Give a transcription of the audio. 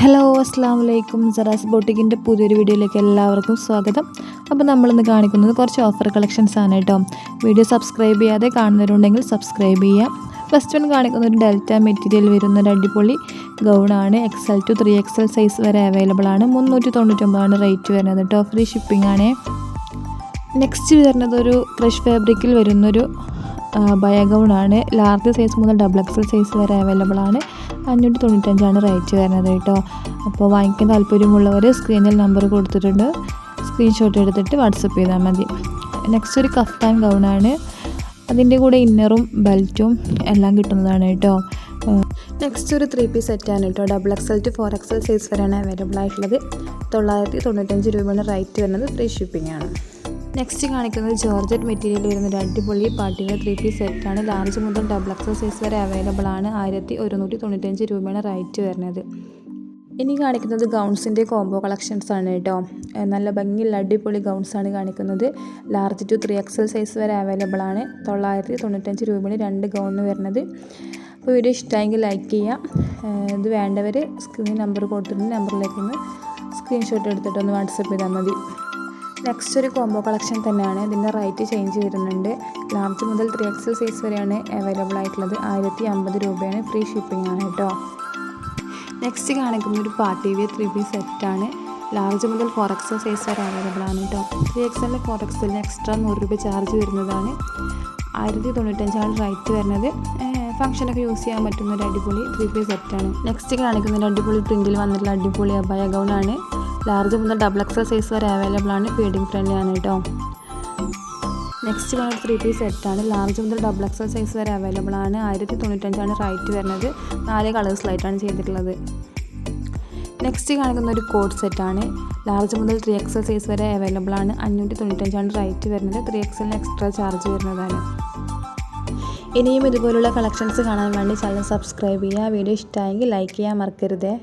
Hello അസ്സാം വലൈക്കും Sara's ബോട്ടിക്കിന്റെ പുതിയൊരു വീഡിയോയിലേക്ക് എല്ലാവർക്കും സ്വാഗതം. അപ്പോൾ നമ്മളിന്ന് കാണിക്കുന്നത് കുറച്ച് ഓഫർ കളക്ഷൻസ് ആണ് കേട്ടോ. വീഡിയോ സബ്സ്ക്രൈബ് ചെയ്യാതെ കാണുന്നവരുണ്ടെങ്കിൽ സബ്സ്ക്രൈബ് ചെയ്യാം. ഫസ്റ്റ് വൺ കാണിക്കുന്ന ഒരു ഡെൽറ്റ മെറ്റീരിയൽ വരുന്ന ഒരു അടിപൊളി ഗൗണാണ് X L two three X L size വരെ അവൈലബിൾ ആണ്. മുന്നൂറ്റി തൊണ്ണൂറ്റൊമ്പതാണ് റേറ്റ് വരുന്നത് കേട്ടോ. ഫ്രീ ഷിപ്പിംഗ് ആണ്. നെക്സ്റ്റ് വരുന്നത് ഒരു ക്രഷ് ഫാബ്രിക്കിൽ വരുന്നൊരു ബയ ഗൗണാണ് ലാർജ് സൈസ് മുതൽ ഡബിൾ എക്സൽ സൈസ് വരെ അവൈലബിൾ ആണ്. അഞ്ഞൂറ്റി തൊണ്ണൂറ്റഞ്ചാണ് റേറ്റ് വരുന്നത് കേട്ടോ. അപ്പോൾ വാങ്ങിക്കാൻ താല്പര്യമുള്ളവർ സ്ക്രീനിൽ നമ്പർ കൊടുത്തിട്ടുണ്ട്. സ്ക്രീൻഷോട്ട് എടുത്തിട്ട് വാട്സപ്പ് ചെയ്താൽ മതി. നെക്സ്റ്റ് ഒരു കഫ്താൻ ഗൗണാണ് അതിന്റെ കൂടെ ഇന്നറും ബെൽറ്റും എല്ലാം കിട്ടുന്നതാണ് കേട്ടോ. നെക്സ്റ്റ് ഒരു ത്രീ പീസ് സെറ്റാണ് കേട്ടോ. Double XL to four XL size വരെയാണ് അവൈലബിൾ ആയിട്ടുള്ളത്. തൊള്ളായിരത്തി തൊണ്ണൂറ്റഞ്ച് രൂപയാണ് റേറ്റ് വരുന്നത്. ഫ്രീ ഷിപ്പിംഗ് ആണ്. നെക്സ്റ്റ് കാണിക്കുന്നത് ജോർജറ്റ് മെറ്റീരിയൽ വരുന്ന ഒരു അടിപൊളി പാട്ടിയുടെ ത്രീ പീസ് സെറ്റാണ് ലാർജ് മുതൽ ഡബിൾ എക്സൽ സൈസ് വരെ അവൈലബിൾ ആണ്. ആയിരത്തി ഒരുന്നൂറ്റി തൊണ്ണൂറ്റഞ്ച് രൂപയാണ് റൈറ്റ് വരുന്നത്. ഇനി കാണിക്കുന്നത് ഗൗൺസിന്റെ കോംബോ കളക്ഷൻസ് ആണ് കേട്ടോ. നല്ല ഭംഗിയുള്ള അടിപൊളി ഗൗൺസ് ആണ് കാണിക്കുന്നത്. Large to three XL size വരെ അവൈലബിൾ ആണ്. തൊള്ളായിരത്തി തൊണ്ണൂറ്റഞ്ച് രൂപയാണ് രണ്ട് ഗൗണിന് വരുന്നത്. അപ്പോൾ വീഡിയോ ഇഷ്ടമായെങ്കിൽ ലൈക്ക് ചെയ്യാം. ഇത് വേണ്ടവർ സ്ക്രീൻ നമ്പർ കൊടുത്തിട്ടുണ്ട് നമ്പറിലേക്ക് ഒന്ന് സ്ക്രീൻഷോട്ട് എടുത്തിട്ടൊന്ന് വാട്സപ്പ് ചെയ്താൽ മതി. നെക്സ്റ്റ് ഒരു കോംബോ കളക്ഷൻ തന്നെയാണ്. ഇതിന്റെ റേറ്റ് ചേഞ്ച് വരുന്നുണ്ട് ലാർജ് മുതൽ ത്രീ എക്സൽ സൈസ് വരെയാണ് അവൈലബിൾ ആയിട്ടുള്ളത്. ആയിരത്തി അമ്പത് രൂപയാണ് ഫ്രീ ഷിപ്പിംഗ് ആണ് കേട്ടോ. നെക്സ്റ്റ് കാണിക്കുന്ന ഒരു പാർട്ടി വിയർ ത്രീ പീസ് സെറ്റാണ് ലാർജ് മുതൽ ഫോർ എക്സൽ സൈസ് വരെ അവൈലബിൾ ആണ് കേട്ടോ. ത്രീ എക്സലിന് ഫോർ എക്സലിന് എക്സ്ട്രാ നൂറ് രൂപ ചാർജ് വരുന്നതാണ്. ആയിരത്തി തൊണ്ണൂറ്റഞ്ചാണ് റേറ്റ് വരുന്നത് ഫംഗ്ഷനൊക്കെ യൂസ് ചെയ്യാൻ പറ്റുന്ന ഒരു അടിപൊളി ത്രീ പീസ് സെറ്റാണ് നെക്സ്റ്റ് കാണിക്കുന്ന ഒരു അടിപൊളി പ്രിന്റിൽ വന്നിട്ടുള്ള അടിപൊളി അബായ ഗൗണാണ് ലാർജ് മുതൽ ഡബിൾ എക്സൽ സൈസ് വരെ അവൈലബിൾ ആണ്. ഫീഡിങ് ഫ്രണ്ട്ലി ആണ് കേട്ടോ നെക്സ്റ്റ് വൺ ത്രീ പീസ് സെറ്റാണ് ലാർജ് മുതൽ ഡബിൾ എക്സൽ സൈസ് വരെ അവൈലബിൾ ആണ്. ആയിരത്തി തൊണ്ണൂറ്റഞ്ചാണ് റൈറ്റ് വരുന്നത്. നാല് കളേഴ്സിലായിട്ടാണ് ചെയ്തിട്ടുള്ളത്. നെക്സ്റ്റ് കാണിക്കുന്ന ഒരു കോഡ് സെറ്റാണ് ലാർജ് മുതൽ ത്രീ എക്സൽ സൈസ് വരെ അവൈലബിൾ ആണ്. അഞ്ഞൂറ്റി തൊണ്ണൂറ്റഞ്ചാണ് റൈറ്റ് വരുന്നത്. ത്രീ എക്സലിന് എക്സ്ട്രാ ചാർജ് വരുന്നതാണ്. ഇനിയും ഇതുപോലുള്ള കളക്ഷൻസ് കാണാൻ വേണ്ടി ചാനൽ സബ്സ്ക്രൈബ് ചെയ്യുക. വീഡിയോ ഇഷ്ടമായെങ്കിൽ ലൈക്ക് ചെയ്യാൻ മറക്കരുതേ.